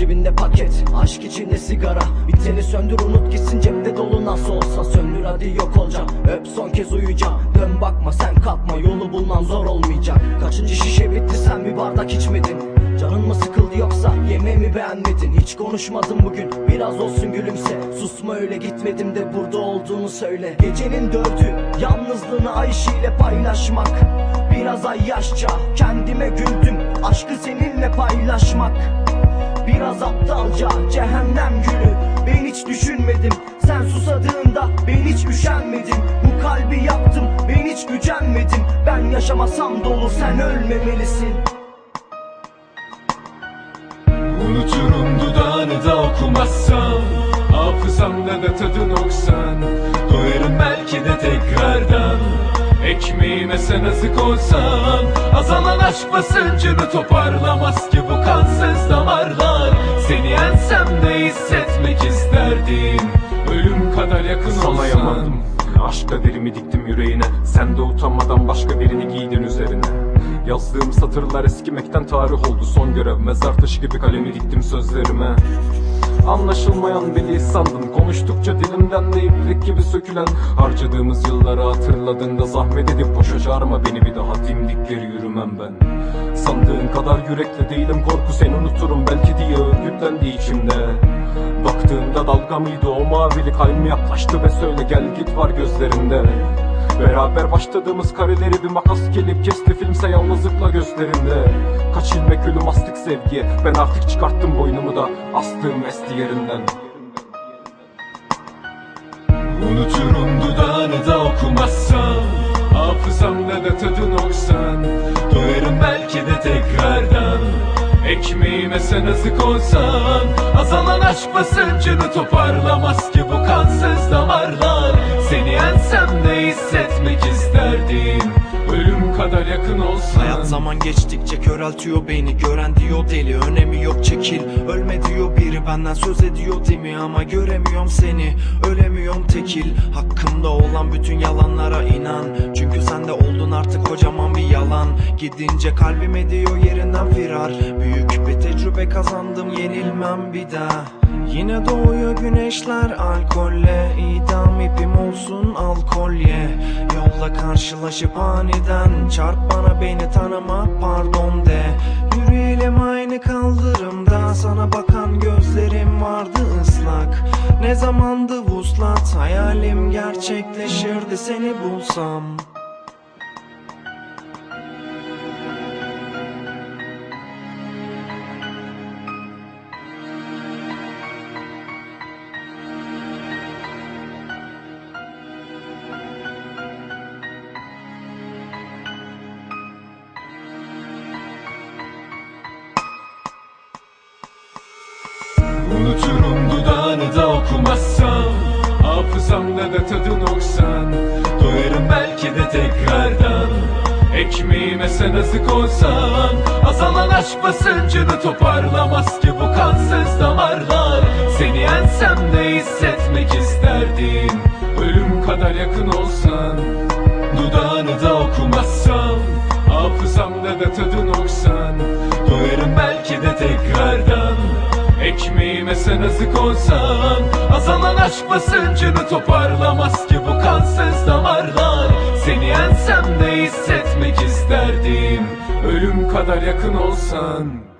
cebinde paket. Aşk içinde sigara. Biteni söndür unut gitsin cepte dolu. Nasıl olsa Söndür hadi yok olacağım Öp son kez uyuyacağım Dön bakma sen kalkma. Yolu bulman zor olmayacak. Kaçıncı şişe bitti sen bir bardak içmedin. Canın mı sıkıldı yoksa yemeğimi beğenmedin? Hiç konuşmadım bugün biraz olsun gülümse. Susma öyle gitmedim de burada olduğunu söyle. Gecenin dördü yalnızlığını Ayşe ile paylaşmak. Biraz ay yaşça kendime güldüm. Aşkı seninle paylaşmak Biraz aptalca cehennem gülü. Ben hiç düşünmedim. Sen susadığında ben hiç üşenmedim. Bu kalbi yaptım ben hiç gücenmedim. Ben yaşamasam dolu sen ölmemelisin. Unuturum dudağını da okumazsam. Hafızamda da tadın oksan. Doyarım belki de tekrardan. Ekmeğime sen azık olsan Azalan aşk basıncını toparlamaz ki bu kansız damarlar Seni yensem de hissetmek isterdim. Ölüm kadar yakın Sana olsan yamandım. Aşkla derimi diktim yüreğine. Sen de utanmadan başka birini giydin üzerine. Yazdığım satırlar eskimekten tarih oldu son görev. Mezar taşı gibi kalemi diktim sözlerime. Anlaşılmayan beni sandın Konuştukça dilimden de iplik gibi sökülen. Harcadığımız yılları hatırladığında Zahmet edip boşa çağırma beni. Bir daha Dimdikleri yürümem ben. Sandığın kadar yürekli değilim korku seni unuturum. Belki diye örgütlendi içimde. Baktığımda dalga mıydı o mavili kalbim yaklaştı ve söyle gel git var gözlerinde Beraber başladığımız kareleri bir makas gelip kesti. Filmse yalnızlıkla gözlerinde Kaç ilmek ölüm astık sevgiye. Ben artık çıkarttım boynumu da astığım esti yerinden. Unuturum dudağını da okumazsam Hafızamda da tadın oksan De tekrardan. Ekmeğime sen azık olsan Azalan aşk basıncını toparlamaz ki bu kansız damarlar. Seni yensem de hissetmek isterdim Ölüm kadar yakın olsan. Hayat zaman geçtikçe köreltiyor beni Gören diyor deli önemi yok çekil. Ölme diyor biri benden söz ediyor değil mi Ama göremiyorum seni ölemiyorum tekil. Hakkımda olan bütün yalanlara inan Gidince kalbim ediyor yerinden firar. Büyük bir tecrübe kazandım yenilmem bir daha. Yine doğuyor güneşler alkolle idam ipim olsun al kolye Yolla karşılaşıp aniden Çarp bana beni tanıma pardon de. Yürüyelim aynı kaldırımda Sana bakan gözlerim vardı ıslak. Ne zamandı vuslat Hayalim gerçekleşirdi seni bulsam Unuturum dudağını da okumazsam Hafızamda da tadın oksan Doyarım belki de tekrardan. Ekmeğime sen azık olsan Azalan aşk basıncını toparlamaz ki bu kansız damarlar. Seni yensem de hissetmek isterdim Ölüm kadar yakın olsan. Dudağını da okumazsam Hafızamda da tadın oksan Doyarım belki de tekrardan Ekmeğime sen azık olsan Azalan aşk basıncını toparlamaz ki bu kansız damarlar. Seni yensem de hissetmek isterdim Ölüm kadar yakın olsan